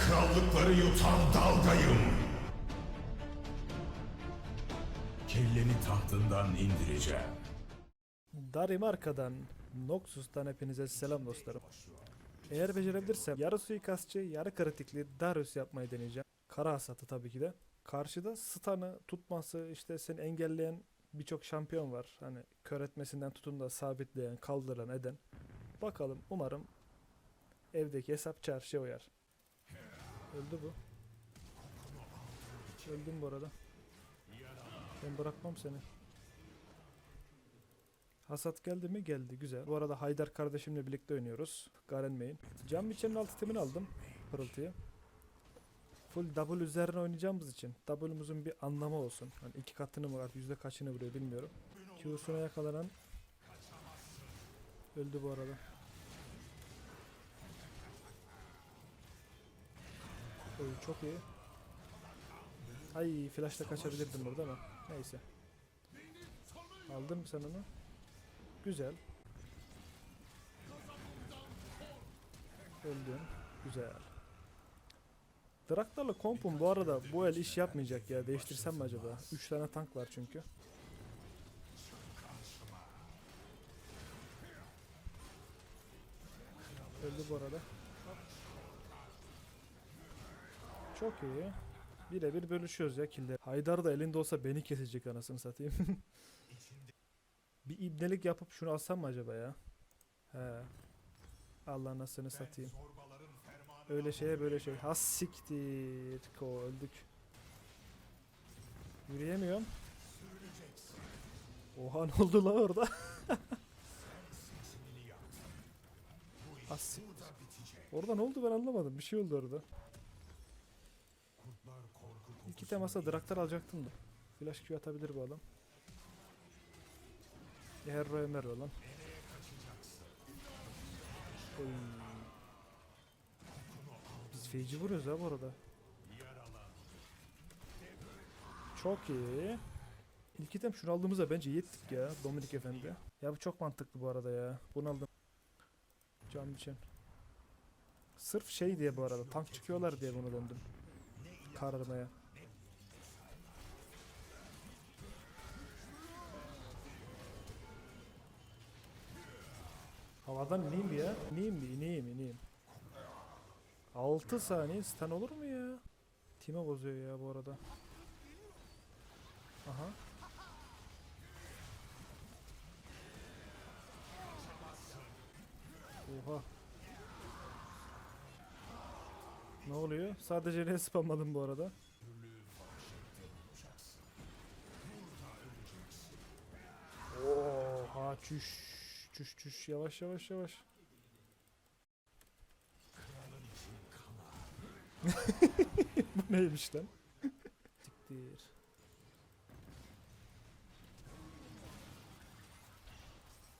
krallıkları yutan dalgayım. Kelleni tahtından indireceğim. Danimarka'dan, Noxus'tan hepinize selam dostlarım. Eğer becerebilirsem yarı suikastçı, yarı kritikli Darius yapmayı deneyeceğim. Kara hasatı tabii ki de. Karşıda stun'ı tutması, işte seni engelleyen birçok şampiyon var. Hani kör etmesinden tutun da sabitleyen, kaldıran, eden. Bakalım umarım evdeki hesap çarşıya uyar. Öldü bu. Öldüm bu arada. Ben bırakmam seni. Hasat geldi mi? Geldi. Güzel. Bu arada Haydar kardeşimle birlikte oynuyoruz. Garen main. Cam biçenin alt itemini aldım. Pırıltıyı. Full double üzerine oynayacağımız için W'muzun bir anlamı olsun. Hani iki katını mı var, yüzde kaçını vuruyor bilmiyorum. Q'suna yakalanan öldü bu arada. Oy çok iyi. Ay flashla kaçabilirdim burada ama neyse. Aldın mı sen onu? Güzel. Öldün. Güzel. Draktar'la kompum bu arada bu el iş yapmayacak ya. Değiştirsem mi acaba? 3 tane tank var çünkü. Öldü bu arada. Çok iyi. Birebir bölüşüyoruz ya kilde. Haydar da elinde olsa beni kesecek anasını satayım. Bir ibnelik yapıp şunu alsam mı acaba ya? He. Allah anasını satayım. Öyle şeye böyle şey. Has siktir. Ko öldük. Yürüyemiyorum. Oha ne oldu la orada? Siktir. Orada ne oldu ben anlamadım. Bir şey oldu orada. İki temasa draktar alacaktım da. Flash Q atabilir bu adam. Hero Ömer olan. Oy. Biz feci vuruyoruz ha bu arada. Çok iyi. İlk item şunu aldığımızda bence yettik ya Dominik Efendi. Ya bu çok mantıklı bu arada ya. Bunu aldım. Can biçen. Sırf şey diye bu arada tank çıkıyorlar diye bunu döndüm. Kararmaya. Havadan ineyim bir ya. İneyim bir ineyim ineyim. 6 saniye stun olur mu ya? Time bozuyor ya bu arada. Aha. Oha. Ne oluyor? Sadece ne spamladım bu arada. Oha çüş çüş çüş yavaş yavaş yavaş. Bu neymiş lan? Siktir.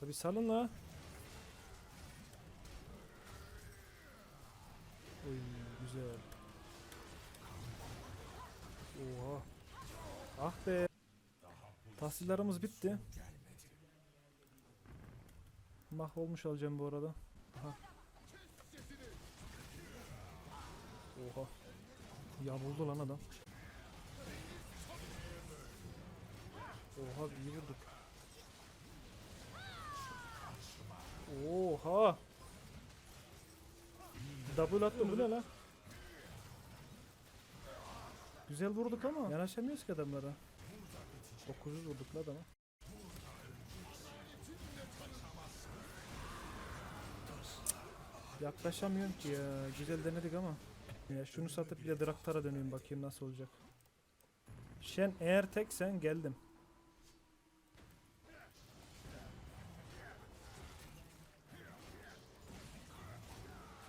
Tabi salın la. Oy güzel. Oha. Ah be. Tahsillerimiz bitti. Mahvolmuş olacağım bu arada. Aha. Oha. Yamuldu lan adam. Oha iyi vurduk. Oha. Double attım bu ne lan? Güzel vurduk ama yanaşamıyoruz ki adamlara. 900 vurduk la adama. Yaklaşamıyorum ki ya. Güzel denedik ama. Ya şunu satıp bir de Draktar'a döneyim bakayım nasıl olacak. Şen eğer tek sen geldim.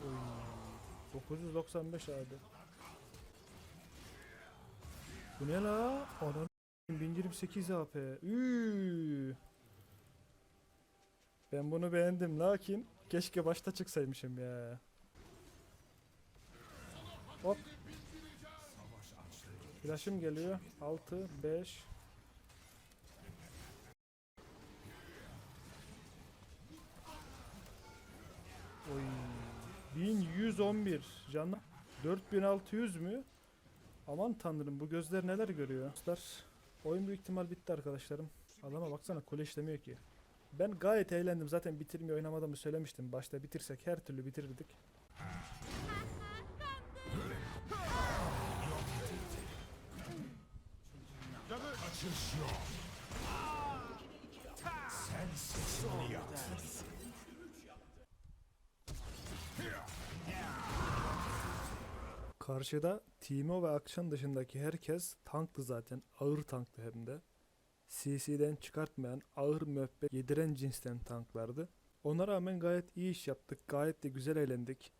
Oy, 995 abi. Bu ne la? Anam 1028 AP. Üü. Ben bunu beğendim lakin keşke başta çıksaymışım ya. Hop. Flash'ım geliyor. 6 5 Oy. 1111 canlı. 4600 mü? Aman tanrım bu gözler neler görüyor. Dostlar oyun büyük ihtimal bitti arkadaşlarım. Adama baksana kule işlemiyor ki. Ben gayet eğlendim. Zaten bitirmeyi oynamadığımı söylemiştim. Başta bitirsek her türlü bitirirdik. Kaçış yok. Karşıda Timo ve Akşan dışındaki herkes tanktı zaten. Ağır tanktı hem de. CC'den çıkartmayan, ağır müebbet yediren cinsten tanklardı. Ona rağmen gayet iyi iş yaptık. Gayet de güzel eğlendik.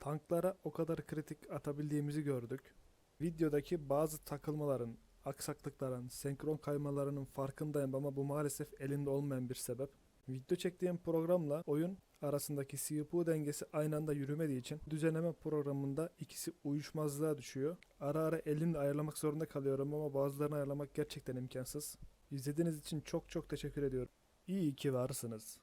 Tanklara o kadar kritik atabildiğimizi gördük. Videodaki bazı takılmaların, aksaklıkların, senkron kaymalarının farkındayım ama bu maalesef elinde olmayan bir sebep. Video çektiğim programla oyun arasındaki CPU dengesi aynı anda yürümediği için düzenleme programında ikisi uyuşmazlığa düşüyor. Ara ara elimle ayarlamak zorunda kalıyorum ama bazılarını ayarlamak gerçekten imkansız. İzlediğiniz için çok çok teşekkür ediyorum. İyi ki varsınız.